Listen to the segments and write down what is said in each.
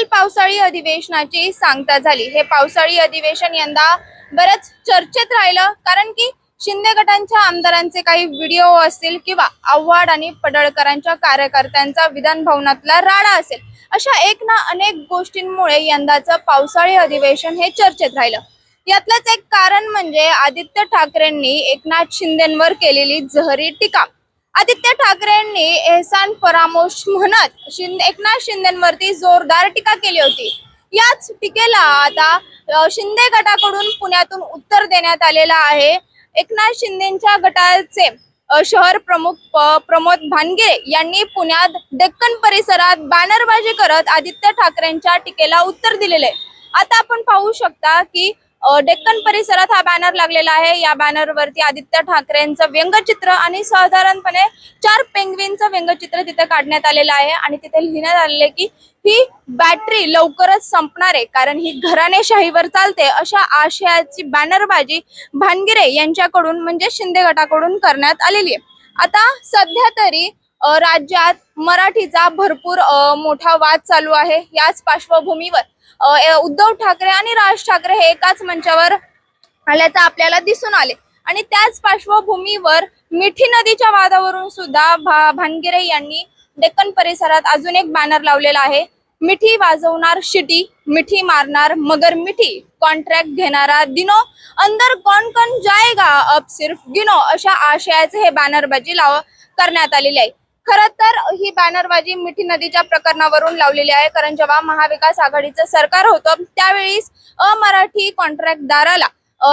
काल पावसाळी अधिवेशनाची सांगता झाली. हे पावसाळी अधिवेशन यंदा बरंच चर्चेत राहिलं. कारण की शिंदे गटांच्या आमदारांचे काही व्हिडिओ असतील किंवा आव्हाड आणि पडळकरांच्या कार्यकर्त्यांचा विधान भवनातला राडा असेल अशा एक ना अनेक गोष्टींमुळे यंदाचं पावसाळी अधिवेशन हे चर्चेत राहिलं. यातलंच एक कारण म्हणजे आदित्य ठाकरेंनी एकनाथ शिंदेंवर केलेली जहरी टीका. आदित्य ठाकरेंनी एहसान परामोश म्हणत शिंदे एकनाथ शिंदेवरती जोरदार टीका केली होती. याच टीकेला आता शिंदे गटाकडून पुण्यातून उत्तर देण्यात आलेलं आहे. एकनाथ शिंदेच्या गटाचे शहर प्रमुख प्रमोद भानगे यांनी पुण्यात डेक्कन परिसरात बॅनरबाजी करत आदित्य ठाकरेंच्या टीकेला उत्तर दिलेले आता आपण पाहू शकता की डेक्कन परिसरात हा बॅनर लागलेला आहे. या बॅनरवरती आदित्य ठाकरेंचं व्यंगचित्र आणि साधारणपणे चार पेंग्विनचं व्यंगचित्र तिथे काढण्यात आलेलं आहे. आणि तिथे लिहिण्यात आलेलं आहे की ही बॅटरी लवकरच संपणार आहे कारण ही घराणेशाहीवर चालते. अशा आशयाची बॅनरबाजी भानगिरे यांच्याकडून म्हणजे शिंदे गटाकडून करण्यात आलेली आहे. आता सध्या तरी राज्यात मराठीचा भरपूर मोठा वाद चालू आहे. याच पार्श्वभूमीवर उद्धव ठाकरे आणि राज ठाकरे हे एकाच मंचावर आल्याचं आपल्याला दिसून आले. आणि त्याच पार्श्वभूमीवर मिठी नदीच्या वादावरून सुद्धा भा भानगिरे यांनी डेक्कन परिसरात अजून एक बॅनर लावलेला आहे. मिठी वाजवणार शिटी मिठी मारणार मगर मिठी. कॉन्ट्रॅक्ट घेणारा दिनो अंदर कौन कौन जाएगा अब सिर्फ गिनो अशा आशयाचे हे बॅनरबाजी लाव करण्यात आलेली आहे. खर तर ही बॅनरबाजी मिठी नदीच्या प्रकरणावरून लावलेली आहे. कारण जेव्हा महाविकास आघाडीचं सरकार होतं त्यावेळीस अमराठी कॉन्ट्रॅक्टदाराला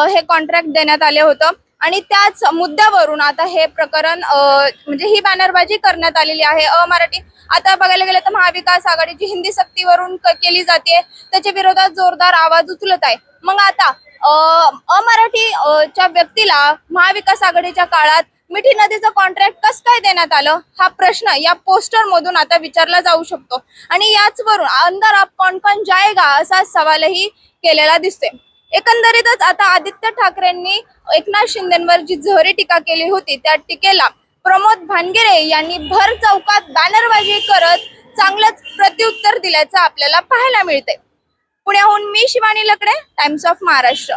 हे कॉन्ट्रॅक्ट देण्यात आले होतं. आणि त्याच मुद्द्यावरून आता हे प्रकरण म्हणजे ही बॅनरबाजी करण्यात आलेली आहे. अमराठी आता बघायला गेलं तर महाविकास आघाडीची हिंदी सक्तीवरून क- केली जाते त्याच्या विरोधात जोरदार आवाज उचलत आहे. मग आता अ, अमराठी च्या व्यक्तीला महाविकास आघाडीच्या काळात मिठी नदीचं कॉन्ट्रॅक्ट कसं काय देण्यात आलं? हा प्रश्न या पोस्टर मधून आता विचारला जाऊ शकतो. आणि याच वरून अंदर आप कोण कोण जाएगा असा सवालही केलेला दिसतोय. एकंदरीतच आता आदित्य ठाकरेंनी एकनाथ शिंदेवर जी जहरी टीका केली होती त्या टीकेला प्रमोद भानगिरे यांनी भर चौकात बॅनरबाजी करत चांगलंच प्रत्युत्तर दिल्याचं आपल्याला पाहायला मिळतंय. पुण्याहून मी शिवानी लकडे टाइम्स ऑफ महाराष्ट्र